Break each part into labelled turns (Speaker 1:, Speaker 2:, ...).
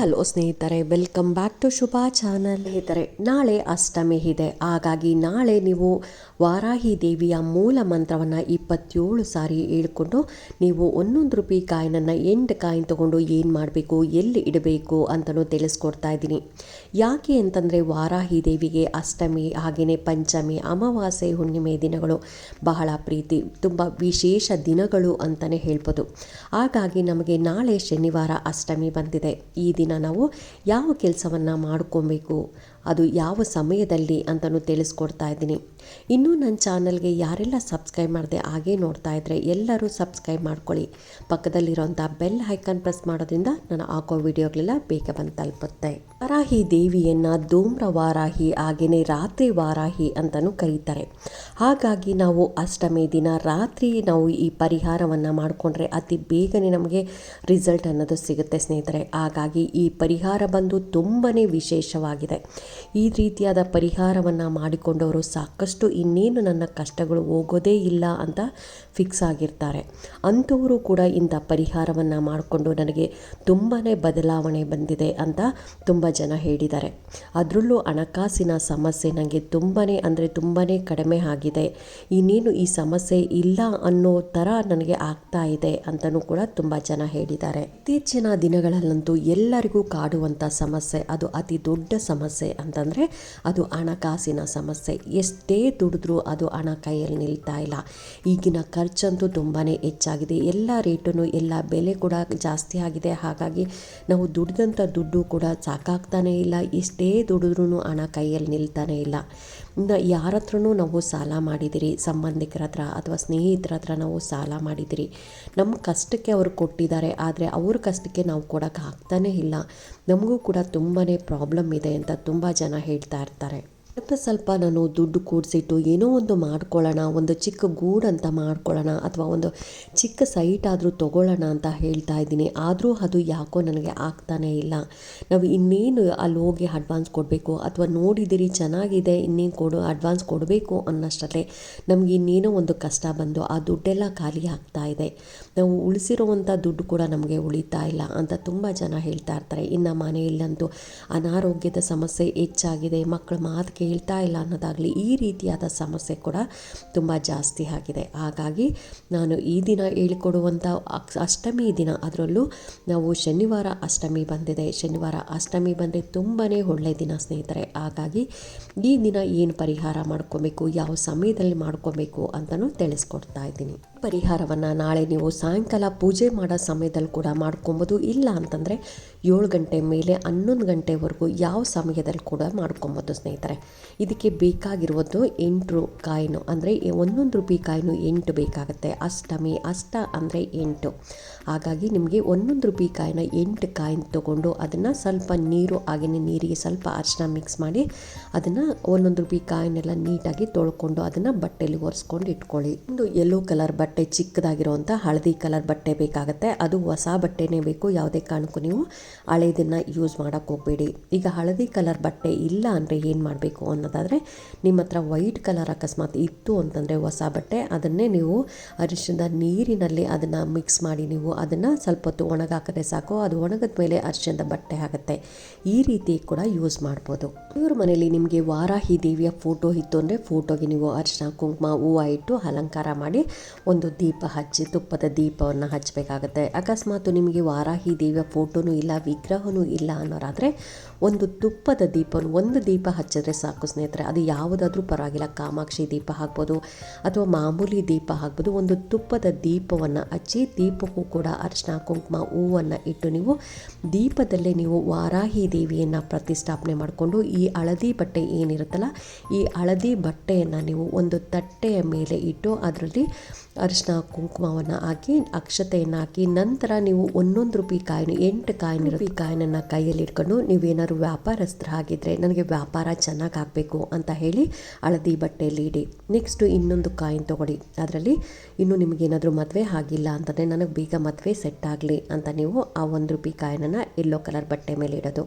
Speaker 1: Hello ಸ್ನೇಹಿತರೆ welcome back to Shubha channel ಸ್ನೇಹಿತರೆ, ನಾಳೆ ಅಷ್ಟಮಿ ಇದೆ. ಹಾಗಾಗಿ ನಾಳೆ ನೀವು ವಾರಾಹಿ ದೇವಿಯ ಮೂಲ ಮಂತ್ರವನ್ನು ಇಪ್ಪತ್ತೇಳು ಸಾರಿ ಹೇಳ್ಕೊಂಡು ನೀವು ಒಂದೊಂದು ರೂಪಾಯಿ ಕಾಯಿನನ್ನು ಎಂಟು ಕಾಯಿನ್ ತಗೊಂಡು ಏನು ಮಾಡಬೇಕು, ಎಲ್ಲಿ ಇಡಬೇಕು ಅಂತಲೂ ತಿಳಿಸ್ಕೊಡ್ತಾ ಇದ್ದೀನಿ. ಯಾಕೆ ಅಂತಂದರೆ ವಾರಾಹಿ ದೇವಿಗೆ ಅಷ್ಟಮಿ ಹಾಗೆಯೇ ಪಂಚಮಿ, ಅಮಾವಾಸ್ಯೆ, ಹುಣ್ಣಿಮೆ ದಿನಗಳು ಬಹಳ ಪ್ರೀತಿ, ತುಂಬ ವಿಶೇಷ ದಿನಗಳು ಅಂತಲೇ ಹೇಳ್ಬೋದು. ಹಾಗಾಗಿ ನಮಗೆ ನಾಳೆ ಶನಿವಾರ ಅಷ್ಟಮಿ ಬಂದಿದೆ. ಈ ದಿನ ನಾವು ಯಾವ ಕೆಲಸವನ್ನು ಮಾಡ್ಕೊಬೇಕು, ಅದು ಯಾವ ಸಮಯದಲ್ಲಿ ಅಂತಲೂ ತಿಳಿಸ್ಕೊಡ್ತಾ ಇದ್ದೀನಿ. ಇನ್ನೂ ನನ್ನ ಚಾನಲ್ಗೆ ಯಾರೆಲ್ಲ ಸಬ್ಸ್ಕ್ರೈಬ್ ಮಾಡಿದೆ ಹಾಗೇ ನೋಡ್ತಾ ಇದ್ದರೆ ಎಲ್ಲರೂ ಸಬ್ಸ್ಕ್ರೈಬ್ ಮಾಡ್ಕೊಳ್ಳಿ. ಪಕ್ಕದಲ್ಲಿರೋಂಥ ಬೆಲ್ ಐಕಾನ್ ಪ್ರೆಸ್ ಮಾಡೋದ್ರಿಂದ ನಾನು ಹಾಕೋ ವಿಡಿಯೋಗಳೆಲ್ಲ ಬೇಗ ಬಂದು ತಲುಪುತ್ತೆ. ವಾರಾಹಿ ದೇವಿಯನ್ನು ಧೂಮ್ರ ವಾರಾಹಿ ಹಾಗೆಯೇ ರಾತ್ರಿ ವಾರಾಹಿ ಅಂತಲೂ ಕರೀತಾರೆ. ಹಾಗಾಗಿ ನಾವು ಅಷ್ಟಮಿ ದಿನ ರಾತ್ರಿ ನಾವು ಈ ಪರಿಹಾರವನ್ನು ಮಾಡಿಕೊಂಡ್ರೆ ಅತಿ ಬೇಗನೆ ನಮಗೆ ರಿಸಲ್ಟ್ ಅನ್ನೋದು ಸಿಗುತ್ತೆ ಸ್ನೇಹಿತರೆ. ಹಾಗಾಗಿ ಪರಿಹಾರ ಬಂದು ತುಂಬಾ ವಿಶೇಷವಾಗಿದೆ. ಈ ರೀತಿಯಾದ ಪರಿಹಾರವನ್ನು ಮಾಡಿಕೊಂಡವರು ಸಾಕಷ್ಟು ಇನ್ನೇನು ನನ್ನ ಕಷ್ಟಗಳು ಹೋಗೋದೇ ಇಲ್ಲ ಅಂತ ಫಿಕ್ಸ್ ಆಗಿರ್ತಾರೆ. ಅಂಥವರು ಕೂಡ ಇಂಥ ಪರಿಹಾರವನ್ನು ಮಾಡಿಕೊಂಡು ನನಗೆ ತುಂಬಾ ಬದಲಾವಣೆ ಬಂದಿದೆ ಅಂತ ತುಂಬ ಜನ ಹೇಳಿದ್ದಾರೆ. ಅದರಲ್ಲೂ ಹಣಕಾಸಿನ ಸಮಸ್ಯೆ ನನಗೆ ತುಂಬಾ ಅಂದರೆ ತುಂಬಾ ಕಡಿಮೆ ಆಗಿದೆ. ಇನ್ನೇನು ಈ ಸಮಸ್ಯೆ ಇಲ್ಲ ಅನ್ನೋ ಥರ ನನಗೆ ಆಗ್ತಾ ಇದೆ ಅಂತಲೂ ಕೂಡ ತುಂಬ ಜನ ಹೇಳಿದ್ದಾರೆ. ಇತ್ತೀಚಿನ ದಿನಗಳಲ್ಲಂತೂ ಎಲ್ಲರಿಗೂ ಕಾಡುವಂಥ ಸಮಸ್ಯೆ, ಅದು ಅತಿ ದೊಡ್ಡ ಸಮಸ್ಯೆ ಅಂತಂದರೆ ಅದು ಹಣಕಾಸಿನ ಸಮಸ್ಯೆ. ಎಷ್ಟೇ ದುಡಿದ್ರೂ ಅದು ಹಣ ಕೈಯಲ್ಲಿ ನಿಲ್ತಾ ಇಲ್ಲ. ಈಗಿನ ಖರ್ಚಂತೂ ತುಂಬಾ ಹೆಚ್ಚಾಗಿದೆ. ಎಲ್ಲ ರೇಟು ಎಲ್ಲ ಬೆಲೆ ಕೂಡ ಜಾಸ್ತಿ ಆಗಿದೆ. ಹಾಗಾಗಿ ನಾವು ದುಡ್ದಂಥ ದುಡ್ಡು ಕೂಡ ಸಾಕಾಗ್ತಾನೇ ಇಲ್ಲ. ಎಷ್ಟೇ ದುಡಿದ್ರೂ ಹಣ ಕೈಯಲ್ಲಿ ನಿಲ್ತಾನೇ ಇಲ್ಲ. ಯಾರ ಹತ್ರನೂ ನಾವು ಸಾಲ ಮಾಡಿದಿರಿ, ಸಂಬಂಧಿಕರ ಹತ್ರ ಅಥವಾ ಸ್ನೇಹಿತರ ಹತ್ರ ನಾವು ಸಾಲ ಮಾಡಿದಿರಿ. ನಮ್ಮ ಕಷ್ಟಕ್ಕೆ ಅವರು ಕೊಟ್ಟಿದ್ದಾರೆ, ಆದರೆ ಅವ್ರ ಕಷ್ಟಕ್ಕೆ ನಾವು ಕೊಡೋಕ್ಕೆ ಆಗ್ತಾನೇ ಇಲ್ಲ. ನಮಗೂ ಕೂಡ ತುಂಬಾ ಪ್ರಾಬ್ಲಮ್ ಇದೆ ಅಂತ ತುಂಬ ಜನ ಹೇಳ್ತಾ ಇರ್ತಾರೆ. ಸ್ವಲ್ಪ ಸ್ವಲ್ಪ ನಾನು ದುಡ್ಡು ಕೂಡಿಸಿಟ್ಟು ಏನೋ ಒಂದು ಮಾಡ್ಕೊಳ್ಳೋಣ, ಒಂದು ಚಿಕ್ಕ ಗೂಡು ಅಂತ ಮಾಡ್ಕೊಳ್ಳೋಣ ಅಥವಾ ಒಂದು ಚಿಕ್ಕ ಸೈಟ್ ಆದರೂ ತೊಗೊಳ್ಳೋಣ ಅಂತ ಹೇಳ್ತಾ ಇದ್ದೀನಿ. ಆದರೂ ಅದು ಯಾಕೋ ನನಗೆ ಆಗ್ತಾನೇ ಇಲ್ಲ. ನಾವು ಇನ್ನೇನು ಅಲ್ಲಿ ಹೋಗಿ ಅಡ್ವಾನ್ಸ್ ಕೊಡಬೇಕು ಅಥವಾ ನೋಡಿದಿರಿ ಚೆನ್ನಾಗಿದೆ, ಇನ್ನೇನು ಕೊಡು, ಅಡ್ವಾನ್ಸ್ ಕೊಡಬೇಕು ಅನ್ನೋಷ್ಟರಲ್ಲೇ ನಮಗೆ ಇನ್ನೇನೋ ಒಂದು ಕಷ್ಟ ಬಂದು ಆ ದುಡ್ಡೆಲ್ಲ ಖಾಲಿ ಆಗ್ತಾ ಇದೆ. ನಾವು ಉಳಿಸಿರುವಂಥ ದುಡ್ಡು ಕೂಡ ನಮಗೆ ಉಳಿತಾ ಇಲ್ಲ ಅಂತ ತುಂಬ ಜನ ಹೇಳ್ತಾ ಇರ್ತಾರೆ. ಇನ್ನು ಮನೆಯಲ್ಲಂತೂ ಅನಾರೋಗ್ಯದ ಸಮಸ್ಯೆ ಹೆಚ್ಚಾಗಿದೆ ಮಕ್ಕಳ ಮಾತು ಕೇಳ್ತಾ ಇಲ್ಲ ಅನ್ನೋದಾಗಲಿ ಈ ರೀತಿಯಾದ ಸಮಸ್ಯೆ ಕೂಡ ತುಂಬ ಜಾಸ್ತಿ ಆಗಿದೆ. ಹಾಗಾಗಿ ನಾನು ಈ ದಿನ ಹೇಳಿಕೊಡುವಂಥ ಅಷ್ಟಮಿ ದಿನ ಅದರಲ್ಲೂ ನಾವು ಶನಿವಾರ ಅಷ್ಟಮಿ ಬಂದಿದೆ. ಶನಿವಾರ ಅಷ್ಟಮಿ ಬಂದರೆ ತುಂಬಾ ಒಳ್ಳೆಯ ದಿನ ಸ್ನೇಹಿತರೆ. ಹಾಗಾಗಿ ಈ ದಿನ ಏನು ಪರಿಹಾರ ಮಾಡ್ಕೋಬೇಕು, ಯಾವ ಸಮಯದಲ್ಲಿ ಮಾಡ್ಕೋಬೇಕು ಅಂತಲೂ ತಿಳಿಸ್ಕೊಡ್ತಾ ಇದ್ದೀನಿ. ಪರಿಹಾರವನ್ನು ನಾಳೆ ನೀವು ಸಾಯಂಕಾಲ ಪೂಜೆ ಮಾಡೋ ಸಮಯದಲ್ಲಿ ಕೂಡ ಮಾಡ್ಕೊಬೋದು. ಇಲ್ಲ ಅಂತಂದರೆ ಏಳು ಗಂಟೆ ಮೇಲೆ ಹನ್ನೊಂದು ಗಂಟೆವರೆಗೂ ಯಾವ ಸಮಯದಲ್ಲಿ ಕೂಡ ಮಾಡ್ಕೊಬೋದು ಸ್ನೇಹಿತರೆ. ಇದಕ್ಕೆ ಬೇಕಾಗಿರುವುದು ಎಂಟು ಕಾಯಿನು, ಅಂದರೆ ಒಂದೊಂದು ರೂಪಾಯಿ ಕಾಯಿನು ಎಂಟು ಬೇಕಾಗುತ್ತೆ. ಅಷ್ಟಮಿ, ಅಷ್ಟ ಅಂದರೆ ಎಂಟು. ಹಾಗಾಗಿ ನಿಮಗೆ ಒಂದೊಂದು ರೂಪಾಯಿ ಕಾಯಿನ ಎಂಟು ಕಾಯಿನ ತೊಗೊಂಡು ಅದನ್ನು ಸ್ವಲ್ಪ ನೀರು, ಹಾಗೆಯೇ ನೀರಿಗೆ ಸ್ವಲ್ಪ ಅರ್ಶನ ಮಿಕ್ಸ್ ಮಾಡಿ ಅದನ್ನು ಒಂದೊಂದು ರೂಪಾಯಿ ಕಾಯಿನೆಲ್ಲ ನೀಟಾಗಿ ತೊಳ್ಕೊಂಡು ಅದನ್ನು ಬಟ್ಟೆಯಲ್ಲಿ ಒರೆಸ್ಕೊಂಡು ಇಟ್ಕೊಳ್ಳಿ. ಒಂದು ಯೆಲ್ಲೋ ಕಲರ್ ಬಟ್ಟೆ ಚಿಕ್ಕದಾಗಿರುವಂಥ ಹಳದಿ ಕಲರ್ ಬಟ್ಟೆ ಬೇಕಾಗುತ್ತೆ. ಅದು ಹೊಸ ಬಟ್ಟೆನೇ ಬೇಕು, ಯಾವುದೇ ಕಾರಣಕ್ಕೂ ನೀವು ಹಳೇದನ್ನು ಯೂಸ್ ಮಾಡೋಕ್ಕೆ ಹೋಗಬೇಡಿ. ಈಗ ಹಳದಿ ಕಲರ್ ಬಟ್ಟೆ ಇಲ್ಲ ಅಂದರೆ ಏನು ಮಾಡಬೇಕು ಅನ್ನೋದಾದರೆ ನಿಮ್ಮ ಹತ್ರ ವೈಟ್ ಕಲರ್ ಅಕಸ್ಮಾತ್ ಇತ್ತು ಅಂತಂದರೆ ಹೊಸ ಬಟ್ಟೆ, ಅದನ್ನೇ ನೀವು ಅರಿಶಿನದ ನೀರಿನಲ್ಲಿ ಅದನ್ನು ಮಿಕ್ಸ್ ಮಾಡಿ ನೀವು ಅದನ್ನು ಸ್ವಲ್ಪ ಹೊತ್ತು ಒಣಗಾಕದೆ ಸಾಕು, ಅದು ಒಣಗಿದ ಮೇಲೆ ಅರಿಶಿನದ ಬಟ್ಟೆ ಆಗುತ್ತೆ. ಈ ರೀತಿ ಕೂಡ ಯೂಸ್ ಮಾಡ್ಬೋದು. ಇವ್ರ ಮನೇಲಿ ನಿಮಗೆ ವಾರಾಹಿ ದೇವಿಯ ಫೋಟೋ ಇತ್ತು ಅಂದರೆ ಫೋಟೋಗೆ ನೀವು ಅರಿಶಿನ ಕುಂಕುಮ, ಹೂವು ಇಟ್ಟು ಅಲಂಕಾರ ಮಾಡಿ ಒಂದು ದೀಪ ಹಚ್ಚಿ ತುಪ್ಪದ ದೀಪವನ್ನು ಹಚ್ಚಬೇಕಾಗುತ್ತೆ ಅಕಸ್ಮಾತ್ ನಿಮಗೆ ವಾರಾಹಿ ದೇವಿಯ ಫೋಟೋನೂ ಇಲ್ಲ ವಿಗ್ರಹವೂ ಇಲ್ಲ ಅನ್ನೋರಾದರೆ ಒಂದು ತುಪ್ಪದ ದೀಪ ಒಂದು ದೀಪ ಹಚ್ಚಿದ್ರೆ ಸಾಕು ಸ್ನೇಹಿತರೆ ಅದು ಯಾವುದಾದ್ರೂ ಪರವಾಗಿಲ್ಲ. ಕಾಮಾಕ್ಷಿ ದೀಪ ಹಾಕ್ಬೋದು ಅಥವಾ ಮಾಮೂಲಿ ದೀಪ ಹಾಕ್ಬೋದು. ಒಂದು ತುಪ್ಪದ ದೀಪವನ್ನು ಹಚ್ಚಿ ದೀಪಕ್ಕೂ ಕೂಡ ಅರ್ಶನ ಕುಂಕುಮ ಹೂವನ್ನು ಇಟ್ಟು ನೀವು ದೀಪದಲ್ಲೇ ನೀವು ವಾರಾಹಿ ದೇವಿಯನ್ನು ಪ್ರತಿಷ್ಠಾಪನೆ ಮಾಡಿಕೊಂಡು ಈ ಹಳದಿ ಬಟ್ಟೆ ಏನಿರುತ್ತಲ್ಲ ಈ ಹಳದಿ ಬಟ್ಟೆಯನ್ನು ನೀವು ಒಂದು ತಟ್ಟೆಯ ಮೇಲೆ ಇಟ್ಟು ಅದರಲ್ಲಿ ಅರಿಶಿನ ಕುಂಕುಮವನ್ನು ಹಾಕಿ ಅಕ್ಷತೆಯನ್ನು ಹಾಕಿ ನಂತರ ನೀವು ಒಂದೊಂದು ರೂಪಾಯಿ ಕಾಯಿನ ಎಂಟು ಕಾಯಿನ ರೂಪಾಯಿ. ಕಾಯಿನನ್ನು ಕೈಯಲ್ಲಿ ಇಟ್ಕೊಂಡು ನೀವೇನಾದ್ರು ವ್ಯಾಪಾರಸ್ಥರಾಗಿದ್ದರೆ ನನಗೆ ವ್ಯಾಪಾರ ಚೆನ್ನಾಗಿ ಆಗಬೇಕು ಅಂತ ಹೇಳಿ ಹಳದಿ ಬಟ್ಟೆಯಲ್ಲಿ ಇಡಿ. ನೆಕ್ಸ್ಟು ಇನ್ನೊಂದು ಕಾಯಿನ್ ತೊಗೊಳ್ಳಿ. ಅದರಲ್ಲಿ ಇನ್ನು ನಿಮಗೇನಾದರೂ ಮದುವೆ ಆಗಿಲ್ಲ ಅಂತಂದರೆ ನನಗೆ ಬೇಗ ಮದುವೆ ಸೆಟ್ ಆಗಲಿ ಅಂತ ನೀವು ಆ ಒಂದು ರೂಪಾಯಿ ಕಾಯಿನನ್ನು ಎಲ್ಲೋ ಕಲರ್ ಬಟ್ಟೆ ಮೇಲೆ ಇಡೋದು.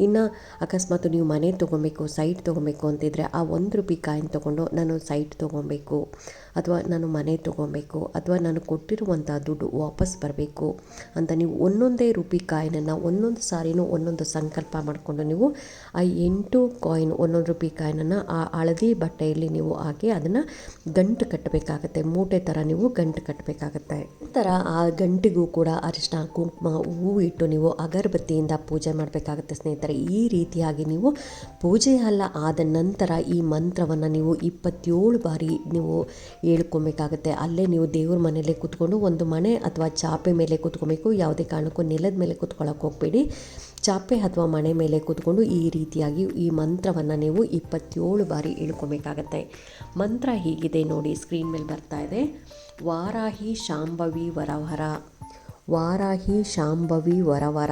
Speaker 1: ಇನ್ನು ಅಕಸ್ಮಾತ್ ನೀವು ಮನೆ ತೊಗೊಬೇಕು ಸೈಟ್ ತೊಗೊಬೇಕು ಅಂತಿದ್ರೆ ಆ ಒಂದು ರೂಪಾಯಿ ಕಾಯಿನ್ ತೊಗೊಂಡು ನಾನು ಸೈಟ್ ತೊಗೊಬೇಕು. ಅಥವಾ ನಾನು ಮನೆ ತೊಗೊಬೇಕು ಅಥವಾ ನಾನು ಕೊಟ್ಟಿರುವಂಥ ದುಡ್ಡು ವಾಪಸ್ ಬರಬೇಕು ಅಂತ ನೀವು ಒಂದೊಂದೇ ರೂಪಿ ಕಾಯಿನನ್ನು ಒಂದೊಂದು ಸಾರಿನೂ ಒಂದೊಂದು ಸಂಕಲ್ಪ ಮಾಡಿಕೊಂಡು ನೀವು ಆ ಎಂಟು ಕಾಯಿನ್ ಒಂದೊಂದು ರೂಪಾಯಿ ಕಾಯಿನನ್ನು ಆ ಹಳದಿ ಬಟ್ಟೆಯಲ್ಲಿ ನೀವು ಹಾಕಿ ಅದನ್ನು ಗಂಟು ಕಟ್ಟಬೇಕಾಗತ್ತೆ. ಮೂಟೆ ಥರ ನೀವು ಗಂಟು ಕಟ್ಟಬೇಕಾಗತ್ತೆ. ನಂತರ ಆ ಗಂಟಿಗೂ ಕೂಡ ಅರಿಶಿನ ಕುಂಕುಮ, ಹೂವು ಇಟ್ಟು ನೀವು ಅಗರಬತ್ತಿಯಿಂದ ಪೂಜೆ ಮಾಡಬೇಕಾಗತ್ತೆ ಸ್ನೇಹಿತರೆ. ಈ ರೀತಿಯಾಗಿ ನೀವು ಪೂಜೆ ಅಲ್ಲ, ಆದ ನಂತರ ಈ ಮಂತ್ರವನ್ನು ನೀವು ಇಪ್ಪತ್ತೇಳು ಬಾರಿ ನೀವು ಹೇಳ್ಕೊಬೇಕಾಗತ್ತೆ. ಅಲ್ಲೇ ನೀವು ದೇವ್ರ ಮನೆಯಲ್ಲೇ ಕೂತ್ಕೊಂಡು ಒಂದು ಮನೆ ಅಥವಾ ಚಾಪೆ ಮೇಲೆ ಕೂತ್ಕೊಬೇಕು. ಯಾವುದೇ ಕಾರಣಕ್ಕೂ ನೆಲದ ಮೇಲೆ ಕೂತ್ಕೊಳ್ಳೋಕೆ ಹೋಗಬೇಡಿ. ಚಾಪೆ ಅಥವಾ ಮನೆ ಮೇಲೆ ಕೂತ್ಕೊಂಡು ಈ ರೀತಿಯಾಗಿ ಈ ಮಂತ್ರವನ್ನು ನೀವು ಇಪ್ಪತ್ತೇಳು ಬಾರಿ ಹೇಳ್ಕೊಬೇಕಾಗತ್ತೆ. ಮಂತ್ರ ಹೀಗಿದೆ ನೋಡಿ, ಸ್ಕ್ರೀನ್ ಮೇಲೆ ಬರ್ತಾ ಇದೆ. ವಾರಾಹಿ ಶಾಂಭವಿ ವರವರ. ವಾರಾಹಿ ಶಾಂಭವಿ ವರವರ.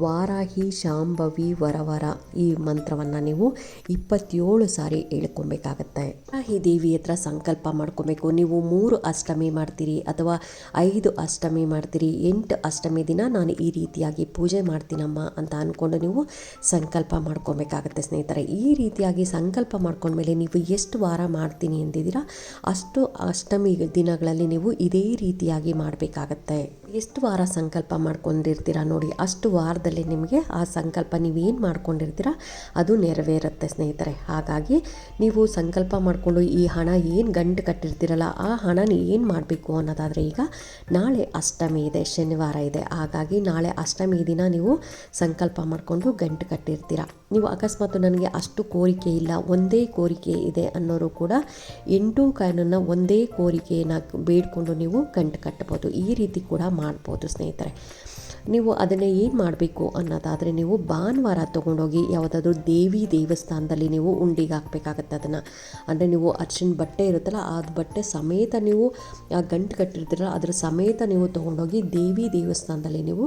Speaker 1: ವಾರಾಹಿ ಶಾಂಭವಿ ವರವರ ಈ ಮಂತ್ರವನ್ನು ನೀವು ಇಪ್ಪತ್ತೇಳು ಸಾರಿ ಹೇಳ್ಕೊಬೇಕಾಗತ್ತೆ. ವಾರಾಹಿ ದೇವಿ ಹತ್ರ ಸಂಕಲ್ಪ ಮಾಡ್ಕೊಬೇಕು. ನೀವು ಮೂರು ಅಷ್ಟಮಿ ಮಾಡ್ತೀರಿ ಅಥವಾ ಐದು ಅಷ್ಟಮಿ ಮಾಡ್ತೀರಿ, ಎಂಟು ಅಷ್ಟಮಿ ದಿನ ನಾನು ಈ ರೀತಿಯಾಗಿ ಪೂಜೆ ಮಾಡ್ತೀನಮ್ಮ ಅಂತ ಅಂದ್ಕೊಂಡು ನೀವು ಸಂಕಲ್ಪ ಮಾಡ್ಕೊಬೇಕಾಗತ್ತೆ ಸ್ನೇಹಿತರೆ. ಈ ರೀತಿಯಾಗಿ ಸಂಕಲ್ಪ ಮಾಡ್ಕೊಂಡ್ಮೇಲೆ ನೀವು ಎಷ್ಟು ವಾರ ಮಾಡ್ತೀನಿ ಅಂದಿದ್ದೀರಾ, ಅಷ್ಟು ಅಷ್ಟಮಿ ದಿನಗಳಲ್ಲಿ ನೀವು ಇದೇ ರೀತಿಯಾಗಿ ಮಾಡಬೇಕಾಗತ್ತೆ. ಎಷ್ಟು ವಾರ ಸಂಕಲ್ಪ ಮಾಡ್ಕೊಂಡಿರ್ತೀರ ನೋಡಿ, ಅಷ್ಟು ವಾರದಲ್ಲಿ ನಿಮಗೆ ಆ ಸಂಕಲ್ಪ ನೀವೇನು ಮಾಡ್ಕೊಂಡಿರ್ತೀರಾ ಅದು ನೆರವೇರುತ್ತೆ ಸ್ನೇಹಿತರೆ. ಹಾಗಾಗಿ ನೀವು ಸಂಕಲ್ಪ ಮಾಡಿಕೊಂಡು ಈ ಹಣ ಏನು ಗಂಟು ಕಟ್ಟಿರ್ತೀರಲ್ಲ, ಆ ಹಣ ಏನು ಮಾಡಬೇಕು ಅನ್ನೋದಾದರೆ ಈಗ ನಾಳೆ ಅಷ್ಟಮಿ ಇದೆ, ಶನಿವಾರ ಇದೆ. ಹಾಗಾಗಿ ನಾಳೆ ಅಷ್ಟಮಿ ದಿನ ನೀವು ಸಂಕಲ್ಪ ಮಾಡಿಕೊಂಡು ಗಂಟು ಕಟ್ಟಿರ್ತೀರ. ನೀವು ಅಕಸ್ಮಾತ್ ನನಗೆ ಅಷ್ಟು ಕೋರಿಕೆ ಇಲ್ಲ, ಒಂದೇ ಕೋರಿಕೆ ಇದೆ ಅನ್ನೋರು ಕೂಡ ಎಂಟು ಕಾಯಿನನ್ನು ಒಂದೇ ಕೋರಿಕೆಯನ್ನು ಬೇಡಿಕೊಂಡು ನೀವು ಗಂಟು ಕಟ್ಟಬಹುದು. ಈ ರೀತಿ ಕೂಡ ಮಾಡ್ಬೋದು ಸ್ನೇಹಿತರೆ. ನೀವು ಅದನ್ನು ಏನು ಮಾಡಬೇಕು ಅನ್ನೋದಾದರೆ ನೀವು ಭಾನುವಾರ ತೊಗೊಂಡೋಗಿ ಯಾವುದಾದ್ರೂ ದೇವಿ ದೇವಸ್ಥಾನದಲ್ಲಿ ನೀವು ಉಂಡಿಗೆ ಹಾಕಬೇಕಾಗತ್ತೆ ಅದನ್ನು. ಅಂದರೆ ನೀವು ಅರ್ಚಿನ ಬಟ್ಟೆ ಇರುತ್ತಲ್ಲ ಆ ಬಟ್ಟೆ ಸಮೇತ ನೀವು ಆ ಗಂಟು ಕಟ್ಟಿರ್ತೀರಲ್ಲ, ಅದ್ರ ಸಮೇತ ನೀವು ತೊಗೊಂಡೋಗಿ ದೇವಿ ದೇವಸ್ಥಾನದಲ್ಲಿ ನೀವು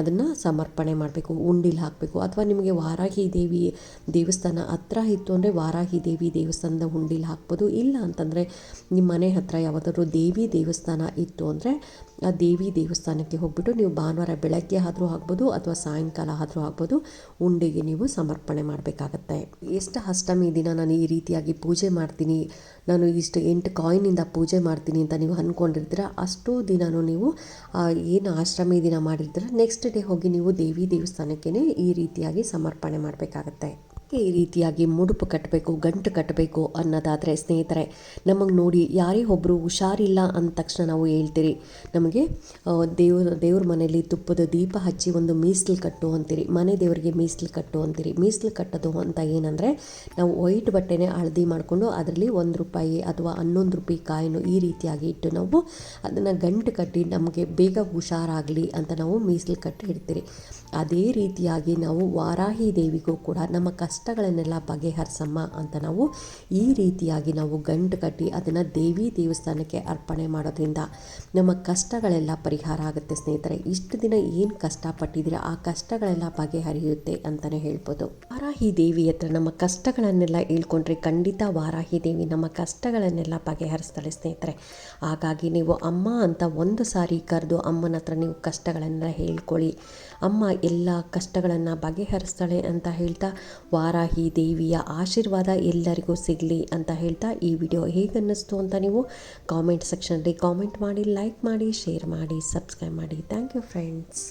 Speaker 1: ಅದನ್ನು ಸಮರ್ಪಣೆ ಮಾಡಬೇಕು, ಉಂಡಿಲಿ ಹಾಕಬೇಕು. ಅಥವಾ ನಿಮಗೆ ವಾರಾಹಿ ದೇವಿ ದೇವಸ್ಥಾನ ಹತ್ರ ಇತ್ತು ಅಂದರೆ ವಾರಾಹಿ ದೇವಿ ದೇವಸ್ಥಾನದ ಉಂಡಿಲಿ ಹಾಕ್ಬೋದು. ಇಲ್ಲ ಅಂತಂದರೆ ನಿಮ್ಮ ಮನೆ ಹತ್ರ ಯಾವುದಾದ್ರೂ ದೇವಿ ದೇವಸ್ಥಾನ ಇತ್ತು ಅಂದರೆ ಆ ದೇವಿ ದೇವಸ್ಥಾನಕ್ಕೆ ಹೋಗ್ಬಿಟ್ಟು ನೀವು ಭಾನುವಾರ ಬೆಳಗ್ಗೆ ಆದರೂ ಆಗ್ಬೋದು ಅಥವಾ ಸಾಯಂಕಾಲ ಆದರೂ ಆಗ್ಬೋದು ಉಂಡೆಗೆ ನೀವು ಸಮರ್ಪಣೆ ಮಾಡಬೇಕಾಗತ್ತೆ. ಎಷ್ಟು ಅಷ್ಟಮಿ ದಿನ ನಾನು ಈ ರೀತಿಯಾಗಿ ಪೂಜೆ ಮಾಡ್ತೀನಿ, ನಾನು ಇಷ್ಟು ಎಂಟು ಕಾಯಿನಿಂದ ಪೂಜೆ ಮಾಡ್ತೀನಿ ಅಂತ ನೀವು ಅಂದ್ಕೊಂಡಿರ್ತೀರ ಅಷ್ಟು ದಿನವೂ ನೀವು ಏನು ಅಷ್ಟಮಿ ದಿನ ಮಾಡಿರ್ತೀರ ನೆಕ್ಸ್ಟ್ ಡೇ ಹೋಗಿ ನೀವು ದೇವಿ ದೇವಸ್ಥಾನಕ್ಕೇ ಈ ರೀತಿಯಾಗಿ ಸಮರ್ಪಣೆ ಮಾಡಬೇಕಾಗತ್ತೆ. ಈ ರೀತಿಯಾಗಿ ಮುಡುಪು ಕಟ್ಟಬೇಕು ಗಂಟು ಕಟ್ಟಬೇಕು ಅನ್ನೋದಾದರೆ ಸ್ನೇಹಿತರೆ, ನಮಗೆ ನೋಡಿ ಯಾರೇ ಒಬ್ಬರು ಹುಷಾರಿಲ್ಲ ಅಂದ ತಕ್ಷಣ ನಾವು ಹೇಳ್ತೀರಿ. ನಮಗೆ ದೇವ್ರ ದೇವ್ರ ಮನೆಯಲ್ಲಿ ತುಪ್ಪದ ದೀಪ ಹಚ್ಚಿ ಒಂದು ಮೀಸಲು ಕಟ್ಟು ಅಂತೀರಿ. ಮನೆ ದೇವರಿಗೆ ಮೀಸಲು ಕಟ್ಟು ಅಂತೀರಿ. ಮೀಸಲು ಕಟ್ಟೋದು ಅಂತ ಏನಂದರೆ, ನಾವು ವೈಟ್ ಬಟ್ಟೆನೇ ಹಳದಿ ಮಾಡಿಕೊಂಡು ಅದರಲ್ಲಿ ಒಂದು ರೂಪಾಯಿ ಅಥವಾ ಹನ್ನೊಂದು ರೂಪಾಯಿ ಕಾಯಿನು ಈ ರೀತಿಯಾಗಿ ಇಟ್ಟು ನಾವು ಅದನ್ನು ಗಂಟು ಕಟ್ಟಿ ನಮಗೆ ಬೇಗ ಹುಷಾರಾಗಲಿ ಅಂತ ನಾವು ಮೀಸಲು ಕಟ್ಟಿ ಇಡ್ತೀರಿ. ಅದೇ ರೀತಿಯಾಗಿ ನಾವು ವಾರಾಹಿ ದೇವಿಗೂ ಕೂಡ ನಮ್ಮ ಕಷ್ಟಗಳನ್ನೆಲ್ಲ ಬಗೆಹರಿಸಮ್ಮ ಅಂತ ನಾವು ಈ ರೀತಿಯಾಗಿ ನಾವು ಗಂಟು ಕಟ್ಟಿ ಅದನ್ನು ದೇವಿ ದೇವಸ್ಥಾನಕ್ಕೆ ಅರ್ಪಣೆ ಮಾಡೋದ್ರಿಂದ ನಮ್ಮ ಕಷ್ಟಗಳೆಲ್ಲ ಪರಿಹಾರ ಆಗುತ್ತೆ ಸ್ನೇಹಿತರೆ. ಇಷ್ಟು ದಿನ ಏನು ಕಷ್ಟಪಟ್ಟಿದ್ದೀರಾ? ಆ ಕಷ್ಟಗಳೆಲ್ಲ ಬಗೆಹರಿಯುತ್ತೆ ಅಂತಲೇ ಹೇಳ್ಬೋದು. ವಾರಾಹಿ ದೇವಿ ಹತ್ರ ನಮ್ಮ ಕಷ್ಟಗಳನ್ನೆಲ್ಲ ಹೇಳ್ಕೊಂಡ್ರೆ ಖಂಡಿತ ವಾರಾಹಿ ದೇವಿ ನಮ್ಮ ಕಷ್ಟಗಳನ್ನೆಲ್ಲ ಬಗೆಹರಿಸ್ತಾಳೆ ಸ್ನೇಹಿತರೆ. ಹಾಗಾಗಿ ನೀವು ಅಮ್ಮ ಅಂತ ಒಂದು ಸಾರಿ ಕರೆದು ಅಮ್ಮನ ಹತ್ರ ನೀವು ಕಷ್ಟಗಳನ್ನೆಲ್ಲ ಹೇಳ್ಕೊಳ್ಳಿ. ಅಮ್ಮ ಎಲ್ಲ ಕಷ್ಟಗಳನ್ನು ಬಗೆಹರಿಸ್ತಾಳೆ ಅಂತ ಹೇಳ್ತಾ ವಾರಾಹಿ ದೇವಿಯ ಆಶೀರ್ವಾದ ಎಲ್ಲರಿಗೂ ಸಿಗಲಿ ಅಂತ ಹೇಳ್ತಾ ಈ ವಿಡಿಯೋ ಹೇಗನ್ನಿಸ್ತು ಅಂತ ನೀವು ಕಾಮೆಂಟ್ ಸೆಕ್ಷನಲ್ಲಿ ಕಾಮೆಂಟ್ ಮಾಡಿ ಲೈಕ್ ಮಾಡಿ ಶೇರ್ ಮಾಡಿ ಸಬ್ಸ್ಕ್ರೈಬ್ ಮಾಡಿ. Thank you friends